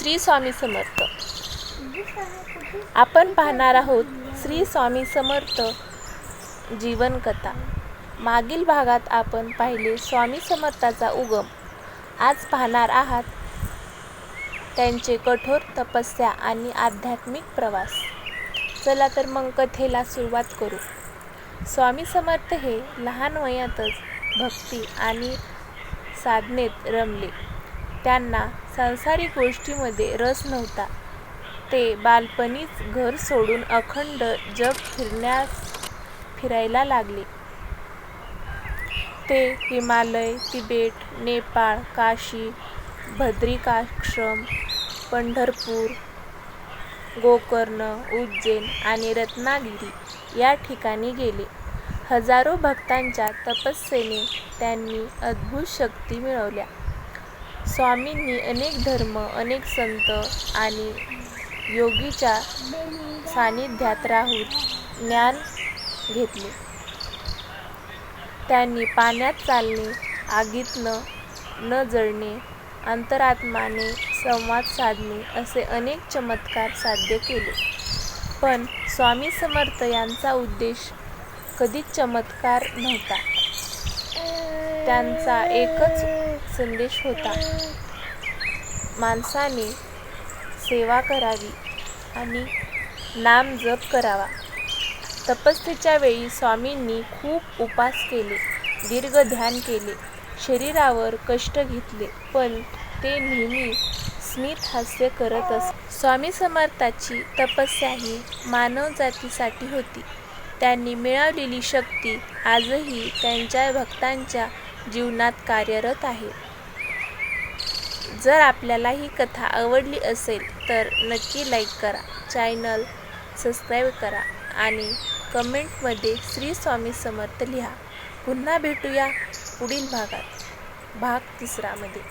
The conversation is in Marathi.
श्री स्वामी समर्थ. आपण पाहणार आहोत श्री स्वामी समर्थ जीवनकथा मागील भागात आपण पाहिले स्वामी समर्थाचा उगम. आज पाहणार आहात त्यांचे कठोर तपस्या आणि आध्यात्मिक प्रवास. चला तर मग कथेला सुरुवात करू. स्वामी समर्थ हे लहान वयातच भक्ती आणि साधनेत रमले. त्यांना सांसारिक गोष्टीमध्ये रस नव्हता. ते बालपणीच घर सोडून अखंड जग फिरण्यास फिरायला लागले. ते हिमालय तिबेट नेपाळ काशी बद्रिकाश्रम पंढरपूर गोकर्ण उज्जैन आणि रत्नागिरी या ठिकाणी गेले. हजारो भक्तांच्या तपस्येने त्यांनी अद्भुत शक्ती मिळवल्या. स्वामींनी अनेक धर्म अनेक संत आणि योगीच्या सानिध्यात राहून ज्ञान घेतले. त्यांनी पाण्यात चालणे आगीतनं न जळणे अंतरात्माने संवाद साधणे असे अनेक चमत्कार साध्य केले. पण स्वामी समर्थ यांचा उद्देश कधीच चमत्कार नव्हता. त्यांचा एकच संदेश होता. माणसाने सेवा करावी आणि नाम जप करावा. तपस्येच्या वेळी स्वामींनी खूप उपास केले दीर्घ ध्यान केले शरीरावर कष्ट घेतले पण ते नेहमी स्मित हास्य करत असत स्वामी समर्थाची तपस्या ही मानवजातीसाठी होती. त्यांनी मिळवलेली शक्ती आजही त्यांच्या भक्तांच्या जीवनात कार्यरत आहे. जर आपल्याला ही कथा आवडली असेल तर नक्की लाईक करा चॅनल सबस्क्राईब करा आणि कमेंटमध्ये श्री स्वामी समर्थ लिहा. पुन्हा भेटूया पुढील भागात. भाग तिसरामध्ये